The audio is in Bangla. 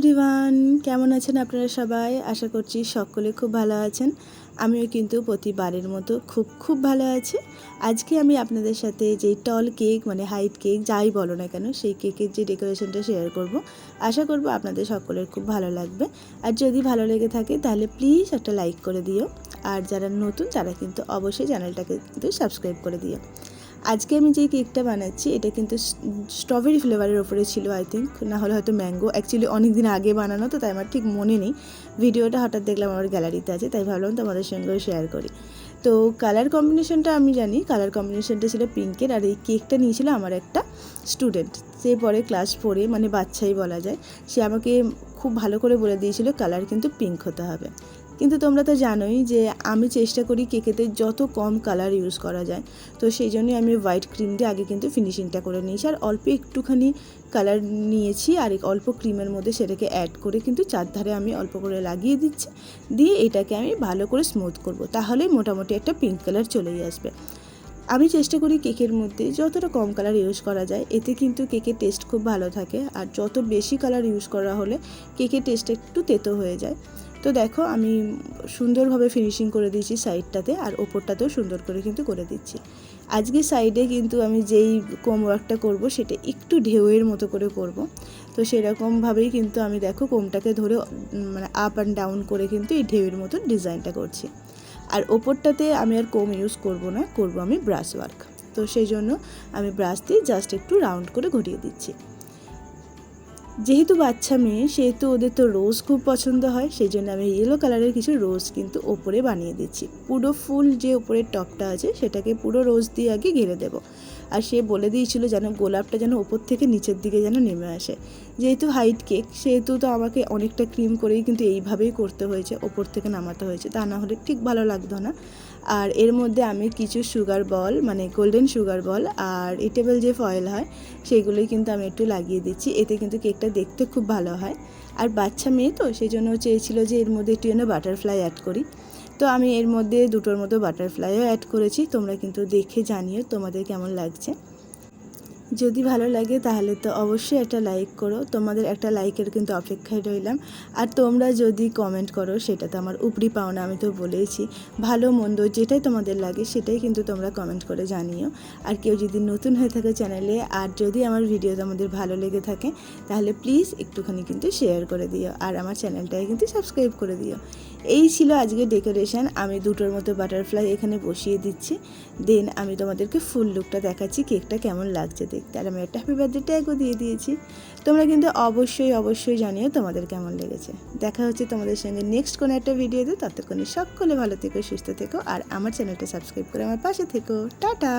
এভরিওয়ান, কেমন আছেন আপনারা সবাই? আশা করছি সকলে খুব ভালো আছেন। আমিও কিন্তু প্রতিবারের মতো খুব খুব ভালো আছি। আজকে আমি আপনাদের সাথে যে টল কেক মানে হাইট কেক যাই বলো না কেন, সেই কেকের যে ডেকোরেশনটা শেয়ার করব, আশা করব আপনাদের সকলের খুব ভালো লাগবে। আর যদি ভালো লেগে থাকে, তাহলে প্লিজ একটা লাইক করে দিও। আর যারা নতুন, তারা কিন্তু অবশ্যই চ্যানেলটাকে কিন্তু সাবস্ক্রাইব করে দিও। আজকে আমি যে কেকটা বানাচ্ছি, এটা কিন্তু স্ট্রবেরি ফ্লেভারের ওপরে ছিল আই থিঙ্ক না হলে হয়তো ম্যাঙ্গো অ্যাকচুয়ালি অনেক দিন আগে বানানো, তো তাই আমার ঠিক মনে নেই। ভিডিওটা হঠাৎ দেখলাম আমার গ্যালারিতে আছে, তাই ভাবলাম তোমাদের সঙ্গেও শেয়ার করি। তো কালার কম্বিনেশনটা আমি জানি। কালার কম্বিনেশনটা ছিল পিঙ্কের আর এই কেকটা নিয়েছিল আমার একটা স্টুডেন্ট সে পরে ক্লাস ফোরে মানে বাচ্চাই বলা যায়, সে আমাকে খুব ভালো করে বলে দিয়েছিল কালার কিন্তু পিঙ্ক হতে হবে। কিন্তু তোমরা তো জানোই যে আমি চেষ্টা করি কেকেতে যত কম কালার ইউজ করা যায়। তো সেই জন্যই আমি হোয়াইট ক্রিম দিয়ে আগে কিন্তু ফিনিশিংটা করে নিয়েছি। আর অল্প একটুখানি কালার নিয়েছি আর অল্প ক্রিমের মধ্যে সেটাকে অ্যাড করে কিন্তু চারধারে আমি অল্প করে লাগিয়ে দিচ্ছি। দিয়ে এটাকে আমি ভালো করে স্মুথ করব। তাহলেই মোটামুটি একটা পিঙ্ক কালার চলেই আসবে। আমি চেষ্টা করি কেকের মধ্যে যতটা কম কালার ইউজ করা যায়, এতে কিন্তু কেকের টেস্ট খুব ভালো থাকে। আর যত বেশি কালার ইউজ করা হলে, কেকের টেস্ট একটু তেতো হয়ে যায়। তো দেখো, আমি সুন্দরভাবে ফিনিশিং করে দিয়েছি সাইডটাতে আর ওপরটাতেও সুন্দর করে কিন্তু করে দিচ্ছি। আজকে সাইডে কিন্তু আমি যেই কোম ওয়ার্কটা করব, সেটা একটু ঢেউয়ের মতো করে করব। তো সেরকমভাবেই কিন্তু আমি দেখো কোমটাকে ধরে মানে আপ অ্যান্ড ডাউন করে কিন্তু এই ঢেউয়ের মতো ডিজাইনটা করছি। আর ওপরটাতে আমি আর কোম ইউজ করব না, করব আমি ব্রাশ ওয়ার্ক তো সেই জন্য আমি ব্রাশ দিয়ে জাস্ট একটু রাউন্ড করে ঘটিয়ে দিচ্ছি। যেহেতু বাচ্চা মেয়ে, সেহেতু ওদের তো রোজ খুব পছন্দ হয় সেই জন্য আমি ইয়েলো কালারের কিছু রোজ কিন্তু ওপরে বানিয়ে দিচ্ছি। পুরো ফুল যে ওপরের টপটা আছে, সেটাকে পুরো রোজ দিয়ে আগে ঘিরে দেবো। আর সে বলে দিয়েছিল যেন গোলাপটা যেন ওপর থেকে নিচের দিকে যেন নেমে আসে। যেহেতু হাইট কেক সেহেতু তো আমাকে অনেকটা ক্রিম করেই কিন্তু এইভাবেই করতে হয়েছে, ওপর থেকে নামাতে হয়েছে। তা না হলে ঠিক ভালো লাগতো না। আর এর মধ্যে আমি কিছু সুগার বল মানে গোল্ডেন সুগার বল আর ইটেবল যে ফয়েল হয় সেইগুলোই কিন্তু আমি একটু লাগিয়ে দিচ্ছি। এতে কিন্তু কেকটা দেখতে খুব ভালো হয়। আর বাচ্চা মেয়ে তো সেই জন্য চেয়েছিল যে এর মধ্যে একটু যেন বাটারফ্লাই অ্যাড করি। তো আমি এর মধ্যে দুটোর মতো বাটারফ্লাইও অ্যাড করেছি, তোমরা কিন্তু দেখে জানিও তোমাদের কেমন লাগছে। যদি ভালো লাগে তাহলে তো অবশ্যই একটা লাইক করো। তোমাদের একটা লাইকের কিন্তু অপেক্ষায় রইলাম। আর তোমরা যদি কমেন্ট করো, সেটা তো আমার উপরি পাওনা, আমি তো বলেইছি। ভালো, মন্দ, যেটাই তোমাদের লাগে, সেটাই কিন্তু তোমরা কমেন্ট করে জানিও। আর কেউ যদি নতুন হয়ে থাকে চ্যানেলে আর যদি আমার ভিডিও তোমাদের ভালো লেগে থাকে, তাহলে প্লিজ একটুখানি কিন্তু শেয়ার করে দিও। আর আমার চ্যানেলটাকে কিন্তু সাবস্ক্রাইব করে দিও। এই ছিল আজকে ডেকোরেশন আমি দুটোর মতো বাটারফ্লাই এখানে বসিয়ে দিচ্ছি। দেন আমি তোমাদেরকে ফুল লুকটা দেখাচ্ছি কেকটা কেমন লাগছে দেখতে। আর আমি একটা হ্যাপি বার্থডে ট্যাগও দিয়ে দিয়েছি। তোমরা কিন্তু অবশ্যই অবশ্যই জানিও তোমাদের কেমন লেগেছে। দেখা হচ্ছে তোমাদের সঙ্গে নেক্সট কোনো একটা ভিডিওতে ততক্ষণে সকলে ভালো থেকো, সুস্থ থেকো, আর আমার চ্যানেলটা সাবস্ক্রাইব করে আমার পাশে থেকো। টাটা!